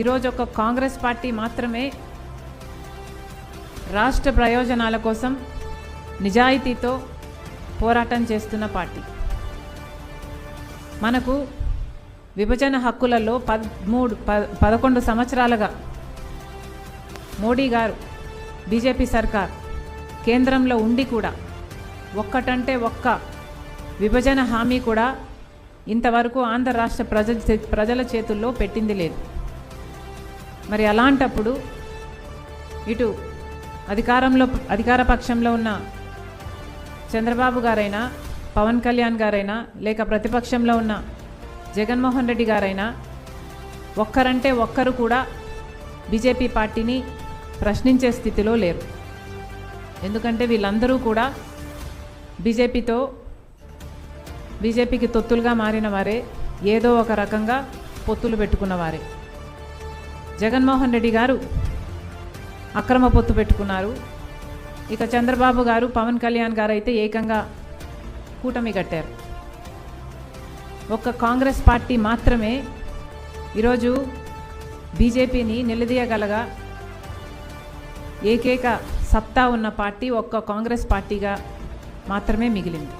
ఈరోజు ఒక కాంగ్రెస్ పార్టీ మాత్రమే రాష్ట్ర ప్రయోజనాల కోసం నిజాయితీతో పోరాటం చేస్తున్న పార్టీ. మనకు విభజన హక్కులలో పదమూడు ప పదకొండు సంవత్సరాలుగా మోడీ గారు బీజేపీ సర్కార్ కేంద్రంలో ఉండి కూడా ఒక్కటంటే ఒక్క విభజన హామీ కూడా ఇంతవరకు ఆంధ్ర రాష్ట్ర ప్రజల ప్రజల చేతుల్లో పెట్టింది లేదు. మరి అలాంటప్పుడు ఇటు అధికారంలో అధికార పక్షంలో ఉన్న చంద్రబాబు గారైనా పవన్ కళ్యాణ్ గారైనా లేక ప్రతిపక్షంలో ఉన్న జగన్మోహన్ రెడ్డి గారైనా ఒక్కరంటే ఒక్కరు కూడా బీజేపీ పార్టీని ప్రశ్నించే స్థితిలో లేరు. ఎందుకంటే వీళ్ళందరూ కూడా బీజేపీతో బీజేపీకి తొత్తులుగా మారిన వారే ఏదో ఒక రకంగా పొత్తులు పెట్టుకున్న వారే. జగన్మోహన్ రెడ్డి గారు అక్రమ పొత్తు పెట్టుకున్నారు. ఇక చంద్రబాబు గారు పవన్ కళ్యాణ్ గారు అయితే ఏకంగా కూటమి కట్టారు. ఒక్క కాంగ్రెస్ పార్టీ మాత్రమే ఈరోజు బీజేపీని నిలదీయగలగా ఏకైక సత్తా ఉన్న పార్టీ ఒక్క కాంగ్రెస్ పార్టీగా మాత్రమే మిగిలింది.